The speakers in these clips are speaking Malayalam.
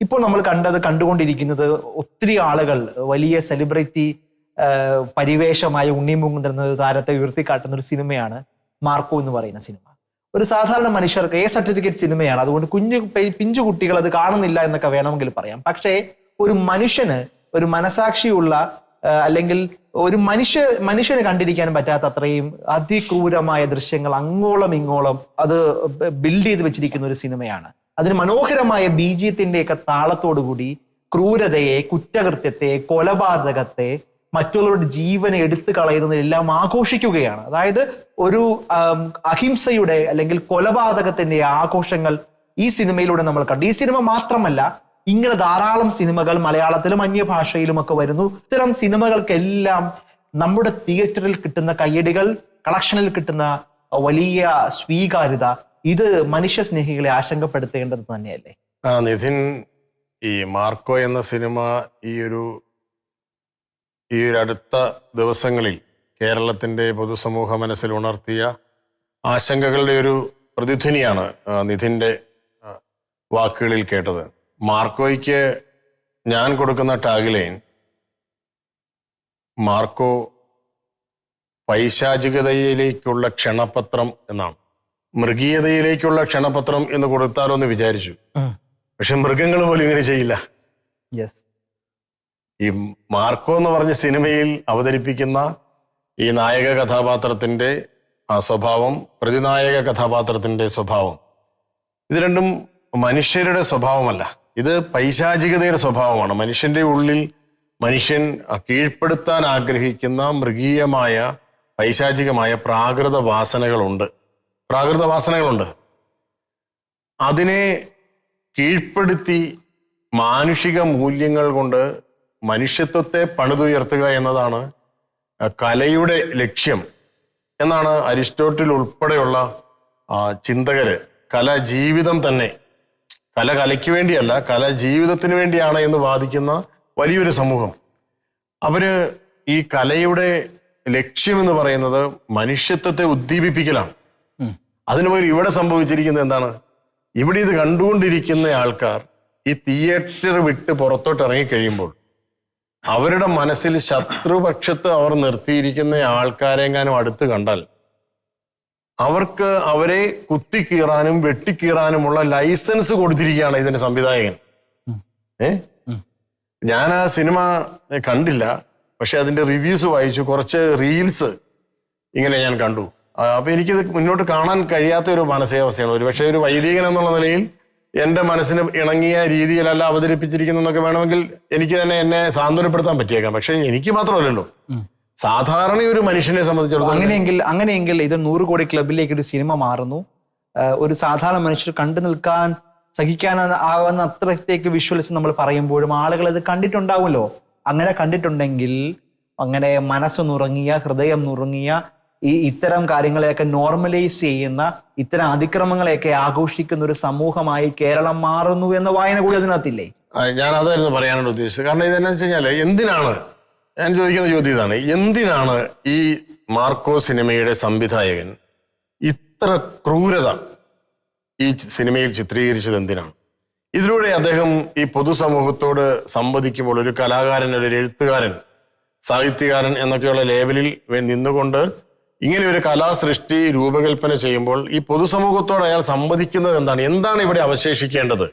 ഇപ്പോൾ നമ്മൾ കണ്ടത് കണ്ടുകൊണ്ടിരിക്കുന്നത് ഒത്തിരി ആളുകൾ വലിയ സെലിബ്രിറ്റി പരിവേഷമായ ഉണ്ണിമുങ്ങുന്ന താരത്തെ ഉയർത്തിക്കാട്ടുന്ന ഒരു സിനിമയാണ് മാർക്കോ എന്ന് പറയുന്ന സിനിമ. ഒരു സാധാരണ മനുഷ്യർക്ക് എ സർട്ടിഫിക്കറ്റ് സിനിമയാണ്. അതുകൊണ്ട് കുഞ്ഞു പിഞ്ചു കുട്ടികൾ അത് കാണുന്നില്ല എന്നൊക്കെ വേണമെങ്കിൽ പറയാം. പക്ഷേ ഒരു മനുഷ്യന് ഒരു മനസാക്ഷിയുള്ള അല്ലെങ്കിൽ ഒരു മനുഷ്യ മനുഷ്യന് കണ്ടിരിക്കാൻ പറ്റാത്ത അത്രയും അതിക്രൂരമായ ദൃശ്യങ്ങൾ അങ്ങോളം ഇങ്ങോളം അത് ബിൽഡ് ചെയ്ത് വെച്ചിരിക്കുന്ന ഒരു സിനിമയാണ്. അതിന് മനോഹരമായ ബീജിയത്തിന്റെ ഒക്കെ താളത്തോടുകൂടി ക്രൂരതയെ കുറ്റകൃത്യത്തെ കൊലപാതകത്തെ മറ്റുള്ളവരുടെ ജീവനെ എടുത്തു കളയുന്നതിലെല്ലാം ആഘോഷിക്കുകയാണ്. അതായത് ഒരു അഹിംസയുടെ അല്ലെങ്കിൽ കൊലപാതകത്തിന്റെ ആഘോഷങ്ങൾ ഈ സിനിമയിലൂടെ നമ്മൾ കണ്ടു. ഈ സിനിമ മാത്രമല്ല ഇങ്ങനെ ധാരാളം സിനിമകൾ മലയാളത്തിലും അന്യഭാഷയിലും ഒക്കെ വരുന്നു. ഇത്തരം സിനിമകൾക്കെല്ലാം നമ്മുടെ തിയേറ്ററിൽ കിട്ടുന്ന കയ്യടികൾ കളക്ഷനിൽ കിട്ടുന്ന വലിയ സ്വീകാര്യത ഇത് മനുഷ്യ സ്നേഹികളെ ആശങ്കപ്പെടുത്തേണ്ടത് തന്നെയല്ലേ? ആ നിധിൻ ഈ മാർക്കോ എന്ന സിനിമ ഈ ഒരു ഈ ഒരു അടുത്ത ദിവസങ്ങളിൽ കേരളത്തിന്റെ പൊതുസമൂഹ മനസ്സിൽ ഉണർത്തിയ ആശങ്കകളുടെ ഒരു പ്രതിധ്വനിയാണ് നിധിന്റെ വാക്കുകളിൽ കേട്ടത്. മാർക്കോയ്ക്ക് ഞാൻ കൊടുക്കുന്ന ടാഗ്ലൈൻ മാർക്കോ പൈശാചികതയിലേക്കുള്ള ക്ഷണപത്രം എന്നാണ്. മൃഗീയതയിലേക്കുള്ള ക്ഷണപത്രം എന്ന് കൊടുത്താലോ എന്ന് വിചാരിച്ചു. പക്ഷെ മൃഗങ്ങൾ പോലും ഇങ്ങനെ ചെയ്യില്ല. ഈ മാർക്കോ എന്ന് പറഞ്ഞ സിനിമയിൽ അവതരിപ്പിക്കുന്ന ഈ നായക കഥാപാത്രത്തിന്റെ ആ സ്വഭാവം പ്രതിനായക കഥാപാത്രത്തിന്റെ സ്വഭാവം ഇത് രണ്ടും മനുഷ്യരുടെ സ്വഭാവമല്ല. ഇത് പൈശാചികതയുടെ സ്വഭാവമാണ്. മനുഷ്യന്റെ ഉള്ളിൽ മനുഷ്യൻ കീഴ്പ്പെടുത്താൻ ആഗ്രഹിക്കുന്ന മൃഗീയമായ പൈശാചികമായ പ്രാകൃത വാസനകളുണ്ട്. പ്രാകൃത വാസനകളുണ്ട് അതിനെ കീഴ്പ്പെടുത്തി മാനുഷിക മൂല്യങ്ങൾ കൊണ്ട് മനുഷ്യത്വത്തെ പണിതുയർത്തുക എന്നതാണ് കലയുടെ ലക്ഷ്യം എന്നാണ് അരിസ്റ്റോട്ടിൽ ഉൾപ്പെടെയുള്ള ചിന്തകര്. കല ജീവിതം തന്നെ. കല കലയ്ക്ക് വേണ്ടിയല്ല കല ജീവിതത്തിന് വേണ്ടിയാണ് എന്ന് വാദിക്കുന്ന വലിയൊരു സമൂഹം. അവർ ഈ കലയുടെ ലക്ഷ്യം എന്ന് പറയുന്നത് മനുഷ്യത്വത്തെ ഉദ്ദീപിപ്പിക്കലാണ്. അതിനു പകരം ഇവിടെ സംഭവിച്ചിരിക്കുന്നത് എന്താണ്? ഇവിടെ ഇത് കണ്ടുകൊണ്ടിരിക്കുന്ന ആൾക്കാർ ഈ തിയേറ്റർ വിട്ട് പുറത്തോട്ട് ഇറങ്ങിക്കഴിയുമ്പോൾ അവരുടെ മനസ്സിൽ ശത്രുപക്ഷത്ത് അവർ നിർത്തിയിരിക്കുന്ന ആൾക്കാരെങ്ങാനും അടുത്ത് കണ്ടാൽ അവർക്ക് അവരെ കുത്തിക്കീറാനും വെട്ടിക്കീറാനുമുള്ള ലൈസൻസ് കൊടുത്തിരിക്കുകയാണ് ഇതിന്റെ സംവിധായകൻ. ഏ? ഞാൻ ആ സിനിമ കണ്ടില്ല പക്ഷെ അതിന്റെ റിവ്യൂസ് വായിച്ചു കുറച്ച് റീൽസ് ഇങ്ങനെ ഞാൻ കണ്ടു. ആ, അപ്പൊ എനിക്കിത് മുന്നോട്ട് കാണാൻ കഴിയാത്ത ഒരു മാനസികാവസ്ഥയാണ്. ഒരു പക്ഷേ ഒരു വൈദികൻ എന്നുള്ള നിലയിൽ എന്റെ മനസ്സിന് ഇണങ്ങിയ രീതിയിലല്ല അവതരിപ്പിച്ചിരിക്കുന്നതൊക്കെ വേണമെങ്കിൽ എനിക്ക് തന്നെ എന്നെ സാന്ത്വനപ്പെടുത്താൻ പറ്റിയേക്കാം. പക്ഷെ എനിക്ക് മാത്രമല്ലല്ലോ. സാധാരണ ഒരു മനുഷ്യനെ സംബന്ധിച്ചിടത്തോളം അങ്ങനെയെങ്കിൽ അങ്ങനെയെങ്കിൽ ഇത് നൂറ് കോടി ക്ലബിലേക്ക് ഒരു സിനിമ മാറുന്നു. ഒരു സാധാരണ മനുഷ്യർ കണ്ടു നിൽക്കാൻ സഹിക്കാൻ ആവുന്ന അത്രത്തേക്ക് വിഷ്വൽസ് നമ്മൾ പറയുമ്പോഴും ആളുകൾ അത് കണ്ടിട്ടുണ്ടാവുമല്ലോ. അങ്ങനെ കണ്ടിട്ടുണ്ടെങ്കിൽ അങ്ങനെ മനസ്സ് നുറങ്ങിയ ഹൃദയം നുറങ്ങിയ ഈ ഇത്തരം കാര്യങ്ങളെയൊക്കെ നോർമലൈസ് ചെയ്യുന്ന ഇത്തരം അതിക്രമങ്ങളെയൊക്കെ ആഘോഷിക്കുന്ന ഒരു സമൂഹമായി കേരളം മാറുന്നു എന്ന വായന കൂടി അതിനകത്തില്ലേ? ഞാൻ അതായിരുന്നു പറയാനാണ് ഉദ്ദേശിച്ചത്. കാരണം ഇതെന്നു വെച്ച് എന്തിനാണ്? ഞാൻ ചോദിക്കുന്ന ചോദ്യം ഇതാണ്. എന്തിനാണ് ഈ മാർക്കോ സിനിമയുടെ സംവിധായകൻ ഇത്ര ക്രൂരത ഈ സിനിമയിൽ ചിത്രീകരിച്ചത് എന്തിനാണ്? ഇതിലൂടെ അദ്ദേഹം ഈ പൊതുസമൂഹത്തോട് സംവദിക്കുമ്പോൾ ഒരു കലാകാരൻ ഒരു എഴുത്തുകാരൻ സാഹിത്യകാരൻ എന്നൊക്കെയുള്ള ലേബലിൽ നിന്നുകൊണ്ട് ഇങ്ങനെ ഒരു കലാസൃഷ്ടി രൂപകൽപ്പന ചെയ്യുമ്പോൾ ഈ പൊതുസമൂഹത്തോട് അയാൾ സംവദിക്കുന്നത് എന്താണ്? എന്താണ് ഇവിടെ അവശേഷിക്കേണ്ടത്?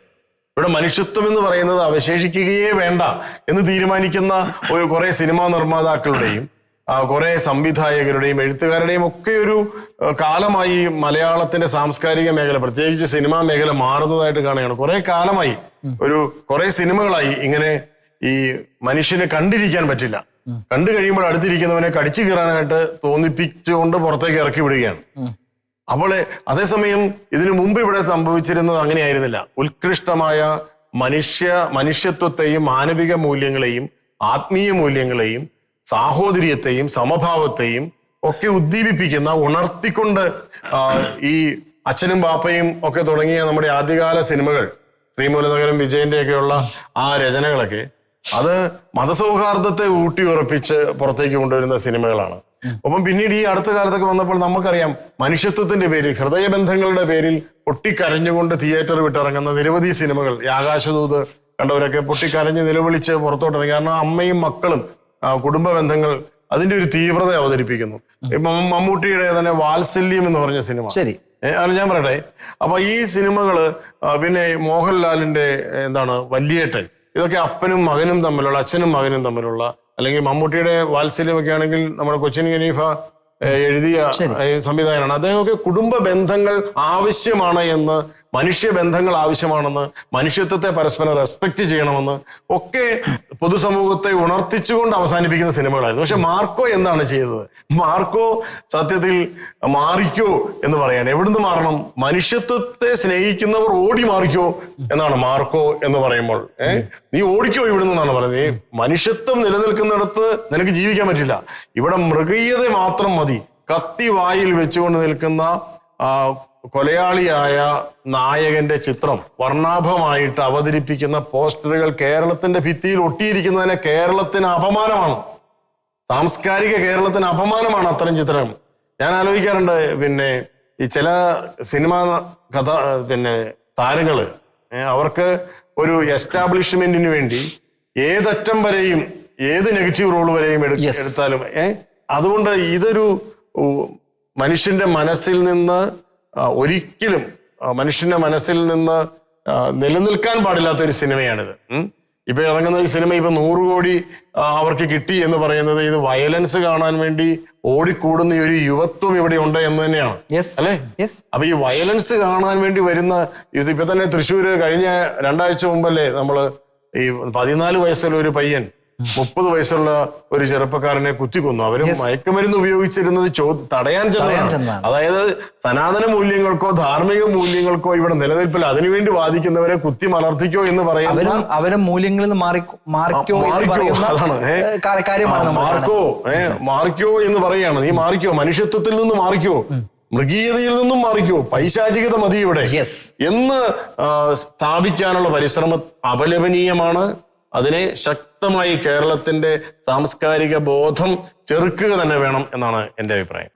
ഇവിടെ മനുഷ്യത്വം എന്ന് പറയുന്നത് അവശേഷിക്കുകയേ വേണ്ട എന്ന് തീരുമാനിക്കുന്ന ഒരു കുറെ സിനിമാ നിർമ്മാതാക്കളുടെയും കുറെ സംവിധായകരുടെയും എഴുത്തുകാരുടെയും ഒക്കെ ഒരു കാലമായി മലയാളത്തിന്റെ സാംസ്കാരിക മേഖല പ്രത്യേകിച്ച് സിനിമാ മേഖല മാറുന്നതായിട്ട് കാണുകയാണ്. കുറെ കാലമായി ഒരു കുറെ സിനിമകളായി ഇങ്ങനെ ഈ മനുഷ്യനെ കണ്ടിരിക്കാൻ പറ്റില്ല. കണ്ടു കഴിയുമ്പോൾ അടുത്തിരിക്കുന്നവനെ കടിച്ചു കീറാനായിട്ട് തോന്നിപ്പിച്ചുകൊണ്ട് പുറത്തേക്ക് ഇറക്കി വിടുകയാണ്. അപ്പോൾ അതേസമയം ഇതിനു മുമ്പ് ഇവിടെ സംഭവിച്ചിരുന്നത് അങ്ങനെയായിരുന്നില്ല. ഉത്കൃഷ്ടമായ മനുഷ്യ മനുഷ്യത്വത്തെയും മാനവിക മൂല്യങ്ങളെയും ആത്മീയ മൂല്യങ്ങളെയും സാഹോദര്യത്തെയും സമഭാവത്തെയും ഒക്കെ ഉദ്ദീപിപ്പിക്കുന്ന ഉണർത്തിക്കൊണ്ട് ഈ അച്ഛനും പാപ്പയും ഒക്കെ തുടങ്ങിയ നമ്മുടെ ആദ്യകാല സിനിമകൾ ശ്രീമൂലനഗരം വിജയന്റെ ഒക്കെയുള്ള ആ രചനകളൊക്കെ അത് മതസൗഹാർദ്ദത്തെ ഊട്ടി ഉറപ്പിച്ച് പുറത്തേക്ക് കൊണ്ടുവരുന്ന സിനിമകളാണ്. ഒപ്പം പിന്നീട് ഈ അടുത്ത കാലത്തൊക്കെ വന്നപ്പോൾ നമുക്കറിയാം മനുഷ്യത്വത്തിന്റെ പേരിൽ ഹൃദയബന്ധങ്ങളുടെ പേരിൽ പൊട്ടിക്കരഞ്ഞുകൊണ്ട് തിയേറ്റർ വിട്ടിറങ്ങുന്ന നിരവധി സിനിമകൾ. ഈ ആകാശദൂത് കണ്ടവരൊക്കെ പൊട്ടിക്കരഞ്ഞ് നിലവിളിച്ച് പുറത്തോട്ട് ഇറങ്ങി കാരണം അമ്മയും മക്കളും കുടുംബ ബന്ധങ്ങൾ അതിന്റെ ഒരു തീവ്രത അവതരിപ്പിക്കുന്നു. ഇപ്പൊ മമ്മൂട്ടിയുടെ തന്നെ വാത്സല്യം എന്ന് പറഞ്ഞ സിനിമ. ശരി. അത് ഞാൻ പറയട്ടെ. അപ്പൊ ഈ സിനിമകൾ പിന്നെ മോഹൻലാലിന്റെ എന്താണ് വല്യേട്ടൻ ഇതൊക്കെ അപ്പനും മകനും തമ്മിലുള്ള അച്ഛനും മകനും തമ്മിലുള്ള അല്ലെങ്കിൽ മമ്മൂട്ടിയുടെ വാത്സല്യമൊക്കെ ആണെങ്കിൽ നമ്മുടെ കൊച്ചിൻ ഖനീഫ എഴുതിയ സംവിധാനമാണ് സംവിധായകനാണ്. അദ്ദേഹമൊക്കെ കുടുംബ ബന്ധങ്ങൾ ആവശ്യമാണ് എന്ന് മനുഷ്യ ബന്ധങ്ങൾ ആവശ്യമാണെന്ന് മനുഷ്യത്വത്തെ പരസ്പരം റെസ്പെക്ട് ചെയ്യണമെന്ന് ഒക്കെ പൊതുസമൂഹത്തെ ഉണർത്തിച്ചുകൊണ്ട് അവസാനിപ്പിക്കുന്ന സിനിമകളായിരുന്നു. പക്ഷെ മാർക്കോ എന്താണ് ചെയ്തത്? മാർക്കോ സത്യത്തിൽ മാറിക്കോ എന്ന് പറയാണ്. എവിടുന്ന് മാറണം? മനുഷ്യത്വത്തെ സ്നേഹിക്കുന്നവർ ഓടി മാറിക്കോ എന്നാണ് മാർക്കോ എന്ന് പറയുമ്പോൾ. നീ ഓടിക്കോ ഇവിടുന്ന് എന്നാണ് പറയുന്നത്. ഈ മനുഷ്യത്വം നിലനിൽക്കുന്നിടത്ത് നിനക്ക് ജീവിക്കാൻ പറ്റില്ല. ഇവിടെ മൃഗീയത മാത്രം മതി. കത്തി വായിൽ വെച്ചുകൊണ്ട് നിൽക്കുന്ന കൊലയാളിയായ നായകന്റെ ചിത്രം വർണാഭമായിട്ട് അവതരിപ്പിക്കുന്ന പോസ്റ്ററുകൾ കേരളത്തിന്റെ ഭിത്തിയിൽ ഒട്ടിയിരിക്കുന്നതിനെ കേരളത്തിന് അപമാനമാണ്. സാംസ്കാരിക കേരളത്തിന് അപമാനമാണ് അത്തരം ചിത്രം. ഞാൻ ആലോചിക്കാറുണ്ട് പിന്നെ ഈ ചില സിനിമാ കഥ പിന്നെ താരങ്ങൾ അവർക്ക് ഒരു എസ്റ്റാബ്ലിഷ്മെന്റിന് വേണ്ടി ഏതറ്റം വരെയും ഏത് നെഗറ്റീവ് റോൾ വരെയും എടു- എടുത്താലും ഏഹ് അതുകൊണ്ട് ഇതൊരു മനുഷ്യന്റെ മനസ്സിൽ നിന്ന് ഒരിക്കലും മനുഷ്യന്റെ മനസ്സിൽ നിന്ന് നിലനിൽക്കാൻ പാടില്ലാത്ത ഒരു സിനിമയാണിത്. ഇപ്പൊ ഇറങ്ങുന്ന ഒരു സിനിമ ഇപ്പൊ നൂറ് കോടി അവർക്ക് കിട്ടി എന്ന് പറയുന്നത് ഇത് വയലൻസ് കാണാൻ വേണ്ടി ഓടിക്കൂടുന്ന ഒരു യുവത്വം ഇവിടെ ഉണ്ട് എന്ന് തന്നെയാണ്. അല്ലെ? അപ്പൊ ഈ വയലൻസ് കാണാൻ വേണ്ടി വരുന്ന ഇത് ഇപ്പൊ തന്നെ തൃശ്ശൂര് കഴിഞ്ഞ രണ്ടാഴ്ച മുമ്പല്ലേ നമ്മൾ ഈ പതിനാല് വയസ്സുള്ള ഒരു പയ്യൻ മുപ്പത് വയസ്സുള്ള ഒരു ചെറുപ്പക്കാരനെ കുത്തിക്കൊന്നു. അവർ മയക്കുമരുന്ന് ഉപയോഗിച്ചിരുന്നത് ചോ തടയാൻ ചെന്നതാണ്. അതായത് സനാതന മൂല്യങ്ങൾക്കോ ധാർമ്മിക മൂല്യങ്ങൾക്കോ ഇവിടെ നിലനിൽപ്പില്ല. അതിനുവേണ്ടി വാദിക്കുന്നവരെ കുത്തി മലർത്തിക്കോ എന്ന് പറയുന്നത് അവരെ മൂല്യങ്ങളിൽ നിന്ന് മാറി മാറിക്കോ അതാണ്. മാർക്കോ മാറിക്കോ എന്ന് പറയാണ് നീ മാറിക്കോ. മനുഷ്യത്വത്തിൽ നിന്ന് മാറിക്കോ. മൃഗീയതയിൽ നിന്നും മാറിക്കോ. പൈശാചികത മതി ഇവിടെ. എന്ന് സ്ഥാപിക്കാനുള്ള പരിശ്രമം അപലപനീയമാണ്. അതിനെ ശക്തമായി കേരളത്തിന്റെ സാംസ്കാരിക ബോധം ചെറുക്കുക തന്നെ വേണം എന്നാണ് എന്റെ അഭിപ്രായം.